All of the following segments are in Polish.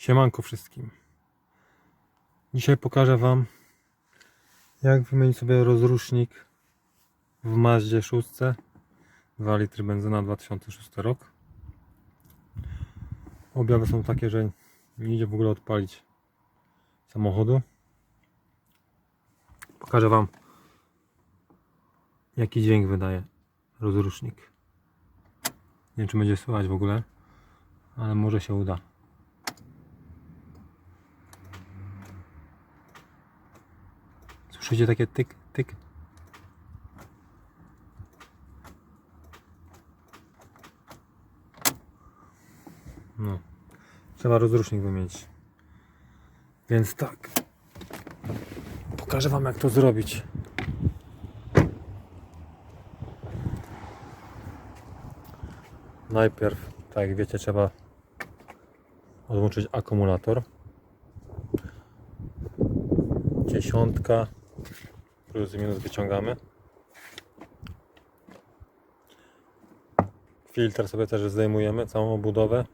Siemanko wszystkim. Dzisiaj pokażę Wam, jak wymienić sobie rozrusznik w Mazdzie 6. 2 litry benzyna 2006 rok. Objawy są takie, że nie idzie w ogóle odpalić samochodu. Pokażę Wam, jaki dźwięk wydaje rozrusznik. Nie wiem, czy będzie słychać w ogóle, ale może się uda. Słyszycie takie tyk, tyk? No. Trzeba rozrusznik wymienić. Więc tak. Pokażę wam jak to zrobić. Najpierw, tak jak wiecie, trzeba odłączyć akumulator. Dziesiątka plus i minus wyciągamy. Filtr sobie też zdejmujemy, całą obudowę.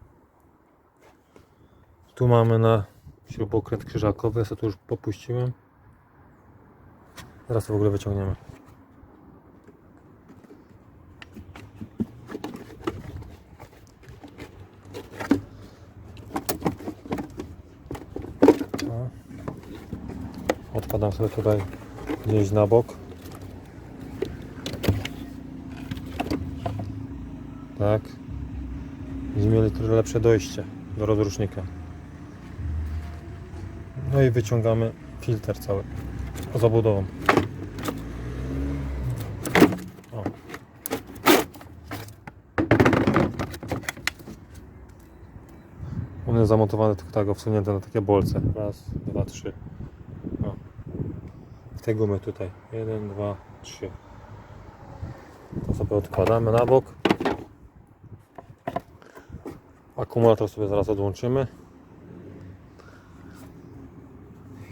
Tu mamy na śrubokręt krzyżakowy, sobie tu już popuściłem. Zaraz to w ogóle wyciągniemy. O. Odkładam sobie tutaj gdzieś na bok. Tak. Będziemy mieli trochę lepsze dojście do rozrusznika. No i wyciągamy filtr cały z obudową. O. On jest zamontowany tylko tak, wsunięty na takie bolce. Raz, dwa, trzy. Te gumy tutaj. Jeden, dwa, trzy. To sobie odkładamy na bok. Akumulator sobie zaraz odłączymy.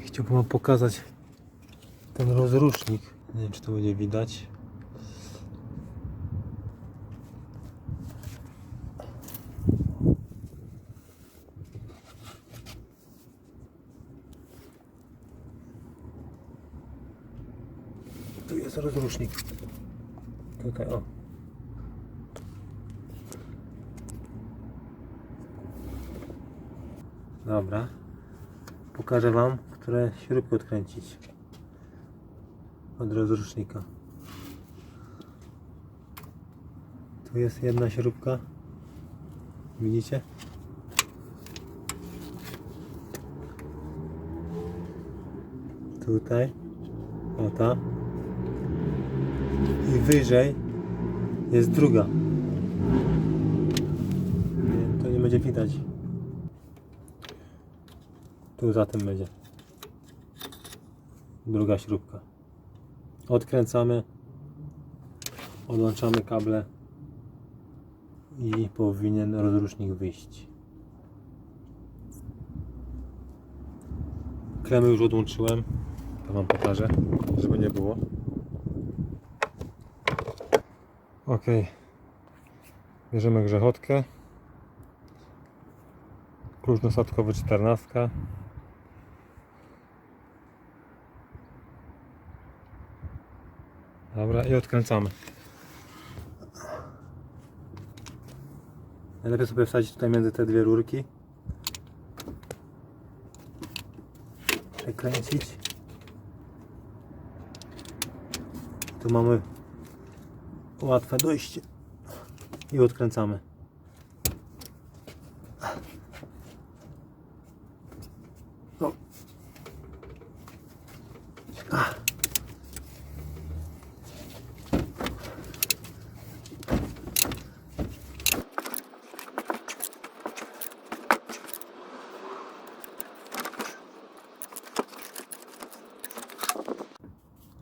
Chciałbym wam pokazać ten rozrusznik. Nie wiem czy to będzie widać. Tu jest rozrusznik. Tutaj o. Dobra. Pokażę Wam, które śrubki odkręcić od rozrusznika. Tu jest jedna śrubka. Widzicie? Tutaj. O ta. I wyżej jest druga. To nie będzie widać. Tu za tym będzie. Druga śrubka. Odkręcamy. Odłączamy kable. I powinien rozrusznik wyjść. Klemy już odłączyłem. To Wam pokażę, żeby nie było. Ok. Bierzemy grzechotkę. Klucz nasadkowy 14. Dobra, i odkręcamy. Najlepiej sobie wsadzić tutaj między te dwie rurki. Przekręcić. Tu mamy łatwe dojście. I odkręcamy.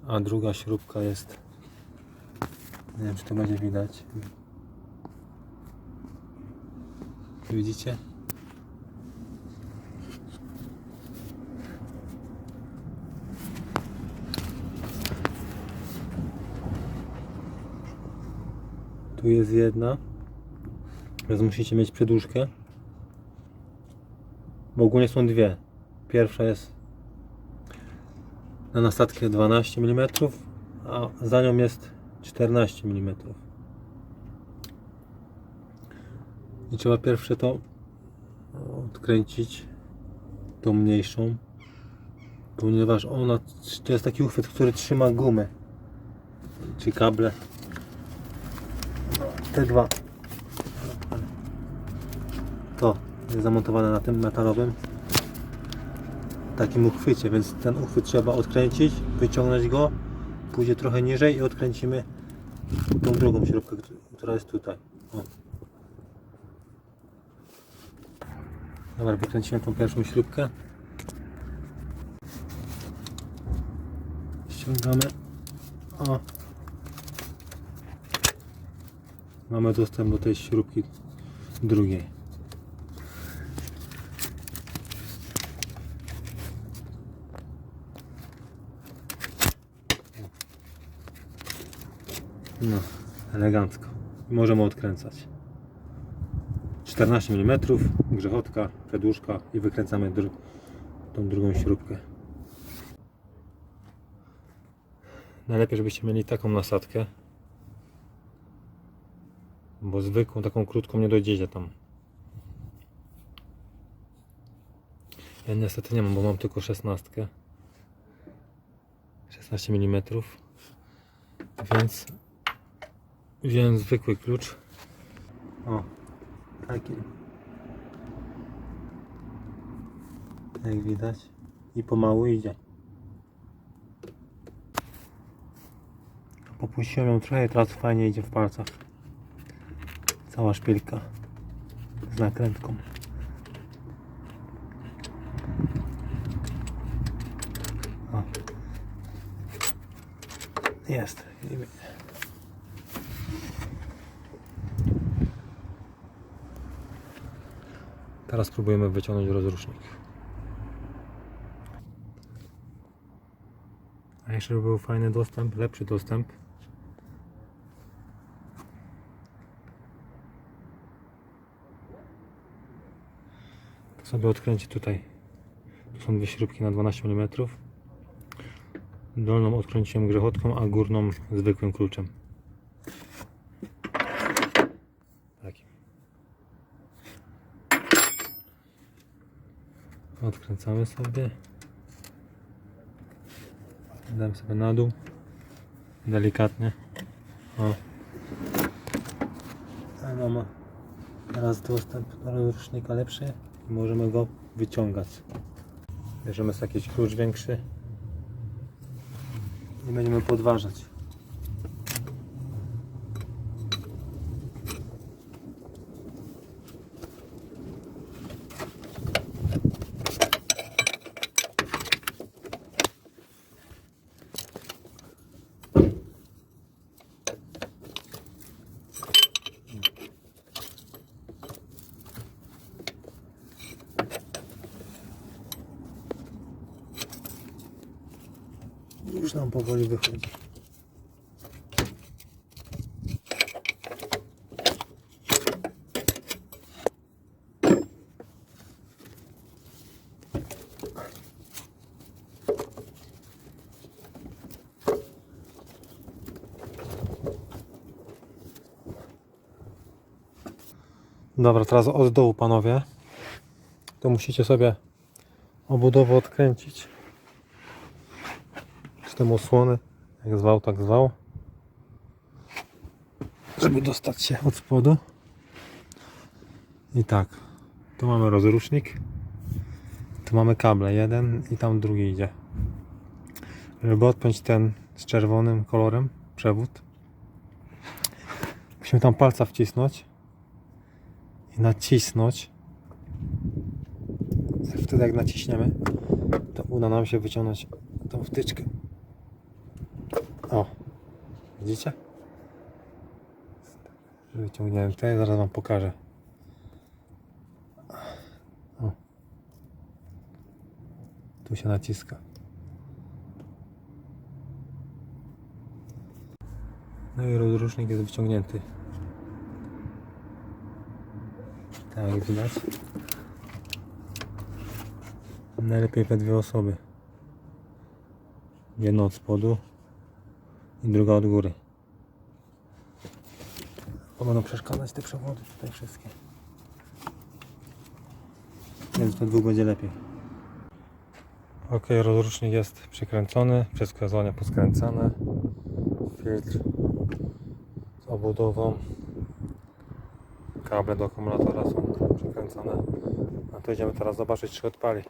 A druga śrubka jest. Nie wiem, czy to będzie widać. Widzicie? Tu jest jedna. Teraz musicie mieć przedłużkę. Bo ogólnie są dwie. Pierwsza jest na nasadkę 12 mm, a za nią jest 14 mm. I trzeba pierwsze to odkręcić, tą mniejszą, ponieważ ona to jest taki uchwyt, który trzyma gumę czy kable. Te dwa. To jest zamontowane na tym metalowym takim uchwycie, więc ten uchwyt trzeba odkręcić, wyciągnąć go, pójdzie trochę niżej i odkręcimy tą drugą śrubkę, która jest tutaj. O. Dobra, wykręcimy tą pierwszą śrubkę. Ściągamy. O. Mamy dostęp do tej śrubki drugiej. No, elegancko. Możemy odkręcać. 14 mm, grzechotka, przedłużka i wykręcamy tą drugą śrubkę. Najlepiej, żebyście mieli taką nasadkę, bo zwykłą, taką krótką nie dojdziecie tam. Ja niestety nie mam, bo mam tylko 16. 16 mm. Więc wziąłem zwykły klucz. O, taki. Jak widać. I pomału idzie. Popuściłem ją trochę teraz fajnie idzie w palcach. Cała szpilka z nakrętką. O. Jest. Teraz spróbujemy wyciągnąć rozrusznik. A jeszcze by był fajny dostęp, lepszy dostęp. To sobie odkręci tutaj. Tu są dwie śrubki na 12 mm. Dolną odkręciłem grzechotką, a górną zwykłym kluczem. Takim. Odkręcamy sobie. Dam sobie na dół. Delikatnie. O. A mamy teraz dostęp do rozrusznika lepszy i możemy go wyciągać. Bierzemy sobie jakiś klucz większy i będziemy podważać. Już nam powoli wychodzi. Dobra, teraz od dołu panowie. To musicie sobie obudowę odkręcić system osłony, jak zwał, tak zwał, żeby dostać się od spodu. I tak, tu mamy rozrusznik, tu mamy kable, jeden i tam drugi idzie. Żeby odpiąć ten z czerwonym kolorem, przewód, musimy tam palca wcisnąć i nacisnąć. Wtedy jak naciśniemy, to uda nam się wyciągnąć tą wtyczkę. Widzicie? Wyciągnięłem tutaj, zaraz wam pokażę. O. Tu się naciska. No i rozrusznik jest wyciągnięty. Tak jak widać. Najlepiej we dwie osoby. Jedna od spodu i druga od góry. Bo będą przeszkadzać te przewody tutaj wszystkie. Więc we dwóch będzie lepiej. Ok, rozrusznik jest przykręcony, wszystko jest ładnie poskręcane. Filtr z obudową. Kable do akumulatora są przykręcone. A to idziemy teraz zobaczyć, czy odpali.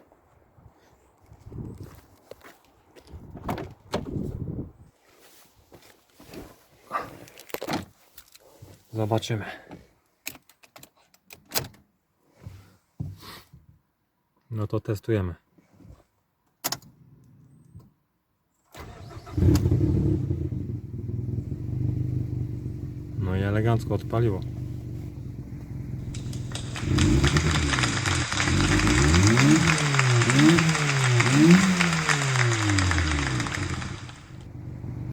Zobaczymy. No to testujemy. No i elegancko odpaliło.